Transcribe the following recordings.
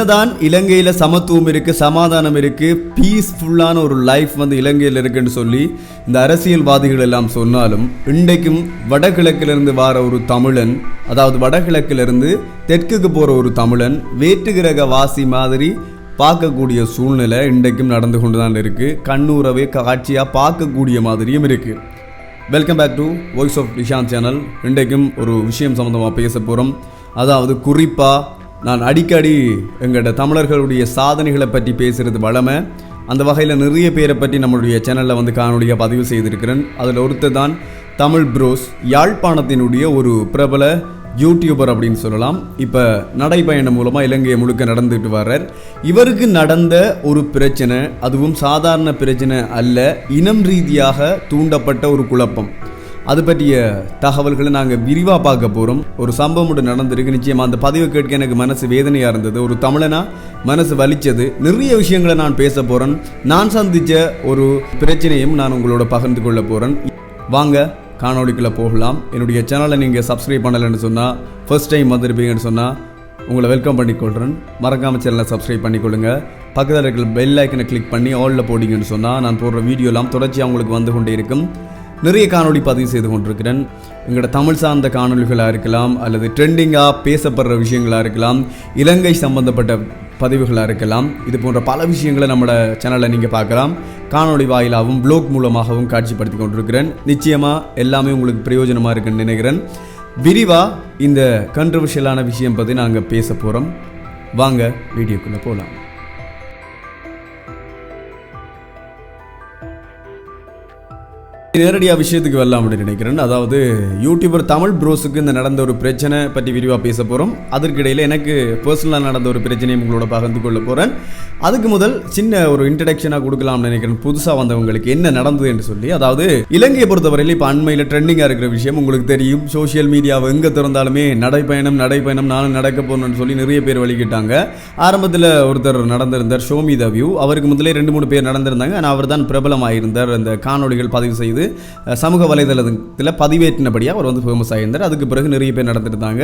என்னதான் இலங்கையில் சமத்துவம் இருக்கு சமாதானம் இருக்கு பீஸ்ஃபுல்லான ஒரு லைஃப் வந்து இலங்கையில் இருக்குன்னு சொல்லி இந்த அரசியல்வாதிகள் எல்லாம் சொன்னாலும் இன்றைக்கும் வடகிழக்கிலிருந்து வார ஒரு தமிழன் அதாவது வடகிழக்கிலிருந்து தெற்குக்கு போகிற ஒரு தமிழன் வேற்றுகிரக வாசி மாதிரி பார்க்கக்கூடிய சூழ்நிலை இன்றைக்கும் நடந்து கொண்டு தான் இருக்கு கண்ணூரவே காட்சியாக பார்க்கக்கூடிய மாதிரியும் இருக்கு. Welcome back to voice of Nishant channel இன்றைக்கும் ஒரு விஷயம் சம்மந்தமாக பேச போகிறோம் அதாவது குறிப்பாக நான் அடிக்கடி எங்களோட தமிழர்களுடைய சாதனைகளை பற்றி பேசுகிறது வளமை. அந்த வகையில் நிறைய பேரை பற்றி நம்மளுடைய சேனலில் வந்து காணொலியாக பதிவு செய்திருக்கிறேன். அதில் ஒருத்தர் தான் தமிழ் ப்ரோஸ் யாழ்ப்பாணத்தினுடைய ஒரு பிரபல யூடியூபர் அப்படின்னு சொல்லலாம். இப்போ நடைபயணம் மூலமாக இலங்கையை முழுக்க நடந்துட்டு வர்றார். இவருக்கு நடந்த ஒரு பிரச்சனை அதுவும் சாதாரண பிரச்சனை அல்ல இனம் ரீதியாக தூண்டப்பட்ட ஒரு குழப்பம். அது பற்றிய தகவல்களை நாங்கள் விரிவாக பார்க்க போகிறோம் ஒரு சம்பவம் ஒன்று நடந்திருக்கு. நிச்சயமாக அந்த பதிவு கேட்க எனக்கு மனசு வேதனையாக இருந்தது. ஒரு தமிழனா மனசு வலிச்சது. நிறைய விஷயங்களை நான் பேச போகிறேன் நான் சந்தித்த ஒரு பிரச்சனையும் நான் உங்களோட பகிர்ந்து கொள்ள போகிறேன் வாங்க காணொலிக்குள்ளே போகலாம். என்னுடைய சேனலை நீங்கள் சப்ஸ்கிரைப் பண்ணலைன்னு சொன்னால் ஃபர்ஸ்ட் டைம் வந்திருப்பீங்கன்னு சொன்னால் உங்களை வெல்கம் பண்ணிக்கொள்கிறேன் மறக்காம சேனலை சப்ஸ்கிரைப் பண்ணிக்கொள்ளுங்க. பக்கத்தில் இருக்கிற பெல் ஐக்கனை கிளிக் பண்ணி ஆலில் போடிங்கன்னு சொன்னால் நான் போடுற வீடியோலாம் தொடர்ச்சியாக உங்களுக்கு வந்து கொண்டே இருக்கும். நிறைய காணொளி பதிவு செய்து கொண்டிருக்கிறேன். எங்களோட தமிழ் சார்ந்த காணொளிகளாக இருக்கலாம் அல்லது ட்ரெண்டிங்காக பேசப்படுற விஷயங்களாக இருக்கலாம் இலங்கை சம்பந்தப்பட்ட பதிவுகளாக இருக்கலாம் இது போன்ற பல விஷயங்களை நம்மளோட சேனலில் நீங்கள் பார்க்கலாம். காணொளி வாயிலாகவும் ப்ளோக் மூலமாகவும் காட்சிப்படுத்தி கொண்டிருக்கிறேன். நிச்சயமாக எல்லாமே உங்களுக்கு பிரயோஜனமாக இருக்குன்னு நினைக்கிறேன். விரிவாக இந்த கண்ட்ரவர்ஷியலான விஷயம் பற்றி நாங்கள் பேச போகிறோம் வாங்க வீடியோக்குள்ளே போகலாம் நேரடியாக விஷயத்துக்கு வரலாம் அப்படின்னு நினைக்கிறேன். அதாவது யூடியூபர் தமிழ் ப்ரோஸுக்கு இந்த நடந்த ஒரு பிரச்சனை பற்றி விரிவாக பேச போகிறோம் அதற்கிடையில் எனக்கு பர்சனலாக நடந்த ஒரு பிரச்சனையும் உங்களோட பகிர்ந்து கொள்ள போகிறேன் அதுக்கு முதல் சின்ன ஒரு இன்ட்ரடக்ஷனாக கொடுக்கலாம்னு நினைக்கிறேன். புதுசாக வந்தவங்களுக்கு என்ன நடந்தது என்று சொல்லி. அதாவது இலங்கையை பொறுத்தவரையில் இப்போ அண்மையில் ட்ரெண்டிங்காக இருக்கிற விஷயம் உங்களுக்கு தெரியும். சோஷியல் மீடியாவை எங்கே திறந்தாலுமே நடைப்பயணம் நடைப்பயணம் நானும் நடக்க போகணும்னு சொல்லி நிறைய பேர் வழிகிட்டாங்க ஆரம்பத்தில் ஒருத்தர் நடந்திருந்தார் ஷோமி த வியூ அவருக்கு முதலே ரெண்டு மூணு பேர் நடந்திருந்தாங்க. ஆனால் அவர் தான் பிரபலமாயிருந்தார். அந்த காணொளிகள் பதிவு செய்து வந்து சமூக வலைதளத்தில் பதிவேற்றினபடியாக அவர் வந்து ஃபேமஸ் ஆகியிருந்தார் அதுக்கு பிறகு நிறைய பேர் நடந்திருந்தாங்க.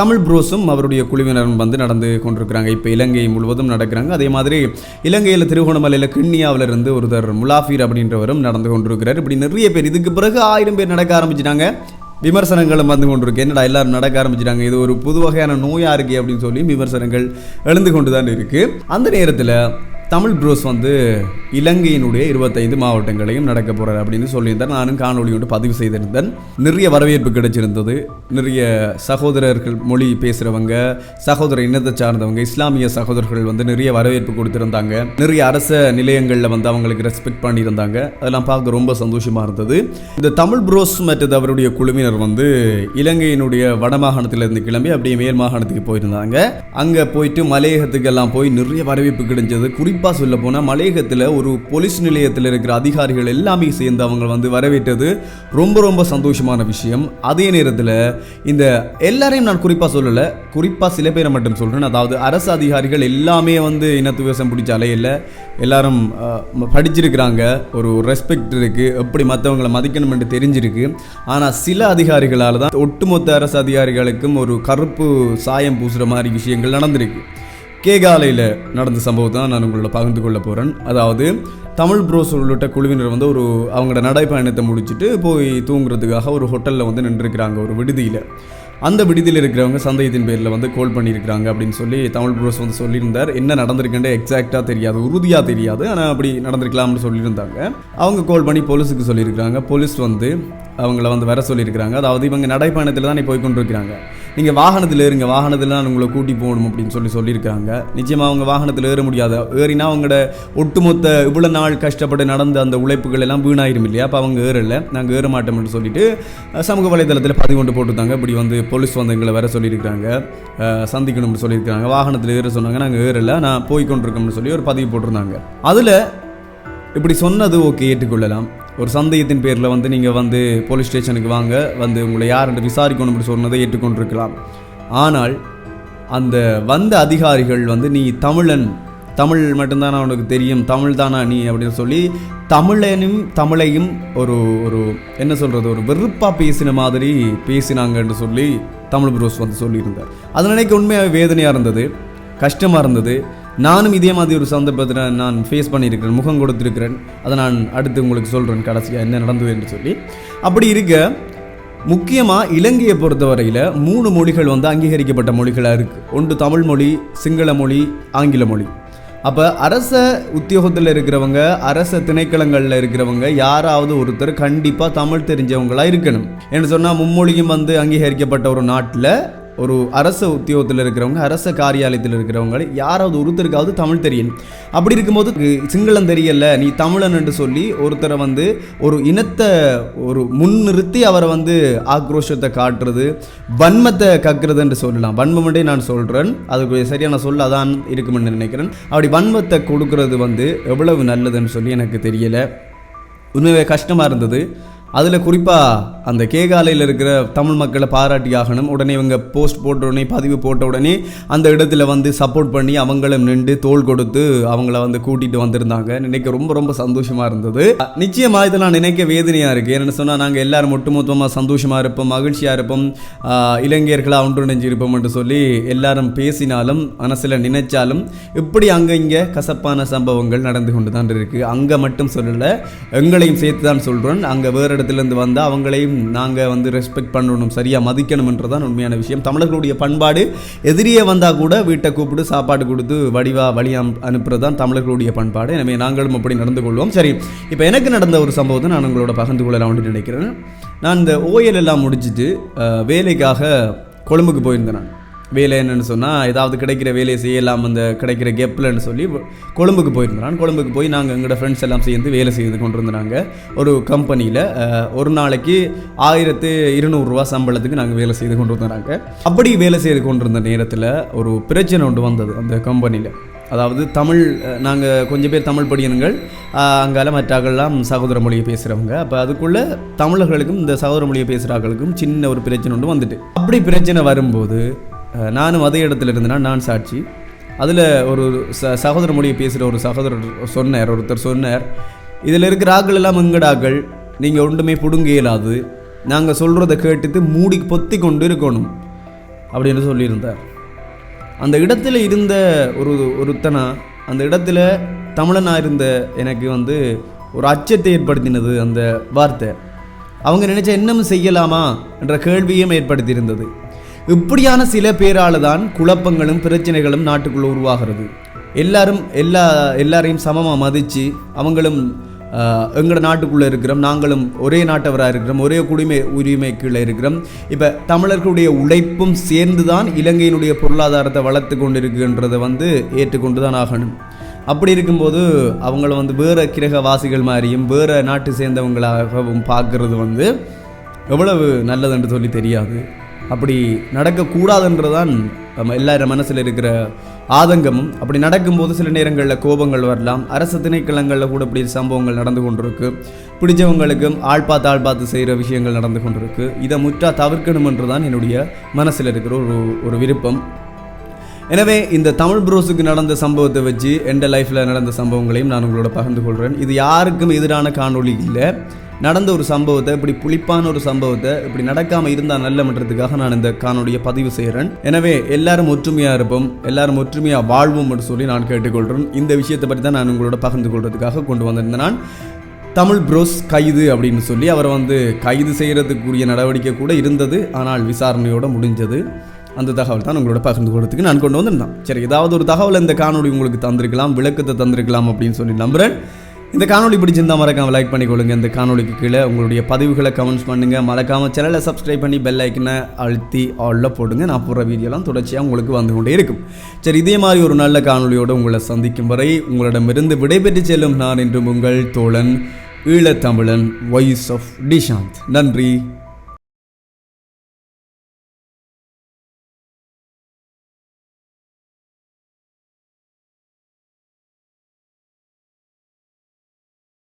தமிழ் ப்ரோஸும் அவருடைய குழுவினரும் வந்து நடந்து கொண்டிருக்கிறாங்க. இப்போ இலங்கை முழுவதும் நடக்கிறாங்க. அதே மாதிரி இலங்கையில் திருகோணமலையில் கிண்ணியாவில் இருந்து ஒருத்தர் முலாஃபீர் அப்படின்றவரும் நடந்து கொண்டிருக்கிறார். இப்படி நிறைய பேர். இதுக்கு பிறகு ஆயிரம் பேர் நடக்க ஆரம்பிச்சிட்டாங்க. விமர்சனங்களும் வந்து கொண்டிருக்கு. என்னடா எல்லாரும் நடக்க ஆரம்பிச்சிட்டாங்க. இது ஒரு புது வகையான நோயா இருக்கு அப்படின்னு சொல்லி விமர்சனங்கள் எழுந்து கொண்டு தான் இருக்கு. அந்த நேரத்தில் தமிழ் ப்ரோஸ் வந்து இலங்கையினுடைய இருபத்தைந்து மாவட்டங்களையும் நடக்க போகிறார் அப்படின்னு சொல்லியிருந்தார். நானும் காணொலி ஒன்று பதிவு செய்திருந்தேன். நிறைய வரவேற்பு கிடைச்சிருந்தது. நிறைய சகோதரர்கள் மொழி பேசுகிறவங்க சகோதர இனத்தை சார்ந்தவங்க இஸ்லாமிய சகோதரர்கள் வந்து நிறைய வரவேற்பு கொடுத்திருந்தாங்க. நிறைய அரச நிலையங்களில் வந்து அவங்களுக்கு ரெஸ்பெக்ட் பண்ணியிருந்தாங்க. அதெல்லாம் பார்க்க ரொம்ப சந்தோஷமாக இருந்தது. இந்த தமிழ் ப்ரோஸ் மற்றது அவருடைய குழுவினர் வந்து இலங்கையினுடைய வடமாகாணத்திலிருந்து கிளம்பி அப்படியே மேல் மாகாணத்துக்கு போயிருந்தாங்க. அங்கே போயிட்டு மலையகத்துக்கெல்லாம் போய் நிறைய வரவேற்பு கிடைச்சது குறிப்பாக சொல்ல போனால் மலையகத்தில் ஒரு போலீஸ் நிலையத்தில் இருக்கிற அதிகாரிகள் எல்லாமே சேர்ந்து அவங்க வந்து வரவேற்றது ரொம்ப ரொம்ப சந்தோஷமான விஷயம். அதே நேரத்தில் இந்த எல்லாரையும் நான் குறிப்பாக சொல்லலை. குறிப்பாக சில பேரை மட்டும் சொல்கிறேன் அதாவது அரசு அதிகாரிகள் எல்லாமே வந்து இனத்துவேசம் பிடிச்ச அலையில். எல்லாரும் படிச்சிருக்கிறாங்க. ஒரு ரெஸ்பெக்ட் இருக்குது எப்படி மற்றவங்களை மதிக்கணும்னு தெரிஞ்சிருக்கு. ஆனால் சில அதிகாரிகளால் தான் ஒட்டுமொத்த அரசு அதிகாரிகளுக்கும் ஒரு கருப்பு சாயம் பூசுகிற மாதிரி விஷயங்கள் நடந்திருக்கு. கேகாலையில் நடந்த சம்பவத்தை தான் நான் உங்களோட பகிர்ந்து கொள்ள போகிறேன் அதாவது தமிழ் ப்ரோஸ் உள்ளிட்ட குழுவினர் வந்து ஒரு அவங்களோட நடைப்பயணத்தை முடிச்சுட்டு போய் தூங்குறதுக்காக ஒரு ஹோட்டலில் வந்து நின்றுருக்கிறாங்க ஒரு விடுதியில். அந்த விடுதியில் இருக்கிறவங்க சந்தேகத்தின் பேரில் வந்து கோல் பண்ணியிருக்கிறாங்க அப்படின்னு சொல்லி தமிழ் ப்ரோஸ் வந்து சொல்லியிருந்தார். என்ன நடந்திருக்குன்னு எக்ஸாக்டாக தெரியாது உறுதியாக தெரியாது ஆனால் அப்படி நடந்திருக்கலாம்னு சொல்லியிருந்தாங்க. அவங்க கால் பண்ணி போலீஸுக்கு சொல்லியிருக்கிறாங்க. போலீஸ் வந்து அவங்கள வந்து வர சொல்லியிருக்கிறாங்க. அதாவது இவங்க நடைப்பயணத்தில் தான் போய் கொண்டிருக்கிறாங்க. நீங்கள் வாகனத்தில் ஏறுங்க வாகனத்தில் நான் உங்களை கூட்டி போகணும் அப்படின்னு சொல்லி சொல்லியிருக்காங்க நிச்சயமாக அவங்க வாகனத்தில் ஏற முடியாது. ஏறினா அவங்களோட ஒட்டுமொத்த இவ்வளோ நாள் கஷ்டப்பட்டு நடந்த அந்த உழைப்புகள் எல்லாம் வீணாயிரும் இல்லையா? அப்போ அவங்க ஏறலை. நாங்கள் ஏற மாட்டோம்னு சொல்லிட்டு சமூக வலைதளத்தில் பதிவு கொண்டு போட்டுருந்தாங்க. இப்படி வந்து போலீஸ் வந்து எங்களை வர சொல்லியிருக்காங்க சந்திக்கணும்னு சொல்லியிருக்காங்க வாகனத்தில் ஏற சொன்னாங்க. நாங்கள் ஏறலை. நான் போய் கொண்டிருக்கோம்னு சொல்லி ஒரு பதிவு போட்டிருந்தாங்க. அதில் இப்படி சொன்னது ஓகே ஏற்றுக்கொள்ளலாம். ஒரு சந்தேகத்தின் பேரில் வந்து நீங்கள் வந்து போலீஸ் ஸ்டேஷனுக்கு வாங்க வந்து உங்களை யாருன்ற விசாரிக்கணும் அப்படி சொன்னதை ஏற்றுக்கொண்டிருக்கலாம். ஆனால் அந்த வந்த அதிகாரிகள் வந்து நீ தமிழன் தமிழ் மட்டும்தானா உனக்கு தெரியும்? தமிழ் தானா நீ? அப்படின்னு சொல்லி தமிழனும் தமிழையும் ஒரு ஒரு என்ன சொல்கிறது ஒரு வெறுப்பாக பேசின மாதிரி பேசினாங்கன்னு சொல்லி தமிழ் ப்ரோஸ் வந்து சொல்லியிருந்தார். அது நினைக்க உண்மையாக வேதனையாக இருந்தது கஷ்டமாக இருந்தது. நானும் இதே மாதிரி ஒரு சந்தர்ப்பத்தில் நான் ஃபேஸ் பண்ணியிருக்கிறேன் முகம் கொடுத்துருக்கிறேன். அதை நான் அடுத்து உங்களுக்கு சொல்கிறேன் கடைசியாக என்ன நடந்தது என்று சொல்லி. அப்படி இருக்க முக்கியமாக இலங்கையை பொறுத்தவரையில் மூணு மொழிகள் வந்து அங்கீகரிக்கப்பட்ட மொழிகளாக இருக்குது ஒன்று தமிழ் மொழி சிங்கள மொழி ஆங்கில மொழி. அப்போ அரச உத்தியோகத்தில் இருக்கிறவங்க அரச திணைக்களங்களில் இருக்கிறவங்க யாராவது ஒருத்தர் கண்டிப்பாக தமிழ் தெரிஞ்சவங்களாக இருக்கணும். என்று சொன்னால் மும்மொழியும் வந்து அங்கீகரிக்கப்பட்ட ஒரு நாட்டில் ஒரு அரச உத்தியோகத்தில் இருக்கிறவங்க அரச காரியாலயத்தில் இருக்கிறவங்க யாராவது ஒருத்தருக்காவது தமிழ் தெரியும். அப்படி இருக்கும்போது சிங்களம் தெரியல நீ தமிழன் என்று சொல்லி ஒருத்தரை வந்து ஒரு இனத்தை ஒரு முன்னிறுத்தி அவரை வந்து ஆக்ரோஷத்தை காட்டுறது வன்மத்தை கக்குறது என்று சொல்லலாம். வன்மம்டே நான் சொல்கிறேன் அதுக்கு சரியான சொல் அதான் இருக்குமென்னு நினைக்கிறேன். அப்படி வன்மத்தை கொடுக்கறது வந்து எவ்வளவு நல்லதுன்னு சொல்லி எனக்கு தெரியலை. உண்மையாக கஷ்டமாக இருந்தது. அதில் குறிப்பாக அந்த கேகாலையில் இருக்கிற தமிழ் மக்களை பாராட்டி ஆகணும். உடனே இவங்க போஸ்ட் போட்ட உடனே பதிவு போட்ட உடனே அந்த இடத்துல வந்து சப்போர்ட் பண்ணி அவங்களும் நின்று தோள் கொடுத்து அவங்கள வந்து கூட்டிகிட்டு வந்திருந்தாங்க. நினைக்க ரொம்ப ரொம்ப சந்தோஷமாக இருந்தது. நிச்சயமாக இதை நான் நினைக்க வேதனையாக இருக்குது என்னென்னு சொன்னால் நாங்கள் எல்லோரும் ஒட்டுமொத்தமாக சந்தோஷமாக இருப்போம் மகிழ்ச்சியாக இருப்போம். இளைஞர்களாக ஒன்றிணைஞ்சிருப்போம் என்று சொல்லி எல்லாரும் பேசினாலும் மனசில் நினைச்சாலும் இப்படி அங்கே இங்கே கசப்பான சம்பவங்கள் நடந்து கொண்டு தான் இருக்குது அங்கே மட்டும் சொல்லலை எங்களையும் சேர்த்து தான் சொல்கிறோம் அங்கே வேறு இடத்துலேருந்து வந்தால் அவங்களையும் நாங்கள் வந்து ரெஸ்பெக்ட் பண்ணணும் சரியாக மதிக்கணும்ன்றதான் உண்மையான விஷயம். தமிழர்களுடைய பண்பாடு எதிரியே வந்தால் கூட வீட்டை கூப்பிட்டு சாப்பாடு கொடுத்து வடிவா வழி அனுப்புறது தான் தமிழர்களுடைய பண்பாடு. எனவே நாங்களும் அப்படி நடந்து கொள்வோம். சரி இப்போ எனக்கு நடந்த ஒரு சம்பவத்தை நான் உங்களோட பகிர்ந்து கொள்ளலாம்னு நினைக்கிறேன். நான் இந்த ஓயல் எல்லாம் முடிச்சுட்டு வேலைக்காக கொழும்புக்கு போயிருந்தேன் நான். வேலை என்னன்னு சொன்னால் ஏதாவது கிடைக்கிற வேலையை செய்யலாம் அந்த கிடைக்கிற கெப்லன்னு சொல்லி கொழும்புக்கு போயிருந்தான் கொழும்புக்கு போய் நாங்கள் எங்களோட ஃப்ரெண்ட்ஸ் எல்லாம் சேர்ந்து வேலை செய்து கொண்டு இருந்தாங்க ஒரு கம்பெனியில் ஒரு நாளைக்கு ஆயிரத்து இருநூறுவா சம்பளத்துக்கு நாங்கள் வேலை செய்து கொண்டு இருந்தாங்க அப்படி வேலை செய்து கொண்டிருந்த நேரத்தில் ஒரு பிரச்சனை ஒன்று வந்தது அந்த கம்பெனியில் அதாவது தமிழ் நாங்கள் கொஞ்சம் பேர் தமிழ் படியனுங்கள் அங்கால மற்றாக்கள்லாம் சகோதர மொழியை பேசுகிறவங்க அப்போ அதுக்குள்ளே தமிழர்களுக்கும் இந்த சகோதர மொழியை பேசுகிறார்களுக்கும் சின்ன ஒரு பிரச்சனை ஒன்று வந்துட்டு. அப்படி பிரச்சனை வரும்போது நானும் அதே இடத்துல இருந்தேன்னா நான் சாட்சி. அதில் ஒரு ச சகோதர மொழியை பேசுகிற ஒரு சகோதரர் சொன்னார் ஒருத்தர் சொன்னார் இதில் இருக்கிற ஆக்கள் எல்லாம் எங்கடாக்கள்? நீங்கள் ஒன்றுமே பிடுங்க இயலாது. நாங்கள் சொல்கிறத கேட்டுட்டு மூடி பொத்தி கொண்டு இருக்கணும். அப்படின்னு சொல்லியிருந்தார். அந்த இடத்துல இருந்த ஒரு ஒருத்தனா அந்த இடத்துல தமிழனா இருந்த எனக்கு வந்து ஒரு அச்சத்தை ஏற்படுத்தினது அந்த வார்த்தை. அவங்க நினைச்ச இன்னமும் செய்யலாமா என்ற கேள்வியும் ஏற்படுத்தியிருந்தது. இப்படியான சில பேரால தான் குழப்பங்களும் பிரச்சனைகளும் நாட்டுக்குள்ள உருவாகிறது. எல்லாரும் எல்லா எல்லாரையும் சமமாக மதித்து அவங்களும் எங்களோட நாட்டுக்குள்ளே இருக்கிறோம் நாங்களும் ஒரே நாட்டவராக இருக்கிறோம் ஒரே குடிமை உரிமை கீழே இருக்கிறோம். இப்போ தமிழர்களுடைய உழைப்பும் சேர்ந்து தான் இலங்கையினுடைய பொருளாதாரத்தை வளர்த்து கொண்டு இருக்குன்றதை வந்து ஏற்றுக்கொண்டு தான் ஆகணும். அப்படி இருக்கும்போது அவங்கள வந்து வேறு கிரகவாசிகள் மாதிரியும் வேறு நாட்டு சேர்ந்தவங்களாகவும் பார்க்குறது வந்து எவ்வளவு நல்லதுன்னு சொல்லி தெரியாது. அப்படி நடக்கக்கூடாதுன்றதான் நம்ம எல்லார மனசில் இருக்கிற ஆதங்கமும். அப்படி நடக்கும்போது சில நேரங்களில் கோபங்கள் வரலாம். அரசு திணைக்களங்களில் கூட இப்படி சம்பவங்கள் நடந்து கொண்டிருக்கு. பிடிச்சவங்களுக்கும் ஆள் பார்த்து ஆள் பார்த்து செய்கிற விஷயங்கள் நடந்து கொண்டிருக்கு. இதை முற்றா தவிர்க்கணும் என்று தான் என்னுடைய மனசில் இருக்கிற ஒரு ஒரு விருப்பம். எனவே இந்த தமிழ் ப்ரோஸுக்கு நடந்த சம்பவத்தை வச்சு எந்த லைஃப்பில் நடந்த சம்பவங்களையும் நான் உங்களோட பகிர்ந்து கொள்கிறேன் இது யாருக்கும் எதிரான காணொளி இல்லை. நடந்த ஒரு சம்பவத்தை இப்படி புளிப்பான ஒரு சம்பவத்தை இப்படி நடக்காமல் இருந்தால் நல்லமன்றதுக்காக நான் இந்த காணொளியை பதிவு செய்கிறேன் எனவே எல்லாரும் ஒற்றுமையாக இருப்போம் எல்லாரும் ஒற்றுமையாக வாழ்வோம் என்று சொல்லி நான் கேட்டுக்கொள்கிறேன் இந்த விஷயத்தை பற்றி தான் நான் உங்களோட பகிர்ந்து கொள்றதுக்காக கொண்டு வந்திருந்தேன். நான் தமிழ் புரோஸ் கைது அப்படின்னு சொல்லி அவரை வந்து கைது செய்கிறதுக்குரிய நடவடிக்கை கூட இருந்தது. ஆனால் விசாரணையோட முடிஞ்சது. அந்த தகவல் தான் உங்களோட பகிர்ந்து கொள்றதுக்கு நான் கொண்டு வந்திருந்தேன். சரி ஏதாவது ஒரு தகவல் இந்த காணொலி உங்களுக்கு தந்திருக்கலாம் விளக்கத்தை தந்திருக்கலாம் அப்படின்னு சொல்லி நம்புகிறேன் இந்த காணொளி பிடிச்சிருந்தா மறக்காம லைக் கொடுங்க இந்த காணொலிக்கு கீழே உங்களுடைய பதிவுகளை கமெண்ட்ஸ் பண்ணுங்க. மறக்காம சேனலை சப்ஸ்கிரைப் பண்ணி பெல் ஐக்கனை அழுத்தி ஆலில் போடுங்க. நான் போடுற வீடியோலாம் தொடர்ச்சியாக உங்களுக்கு வந்து கொண்டே இருக்கும். சரி இதே மாதிரி ஒரு நல்ல காணொளியோடு உங்களை சந்திக்கும் வரை உங்களிடமிருந்து விடைபெற்று செல்லும் நான் என்றும் உங்கள் தோழன் ஈழத்தமிழன் வாய்ஸ் ஆஃப் டிஷாந்த் நன்றி.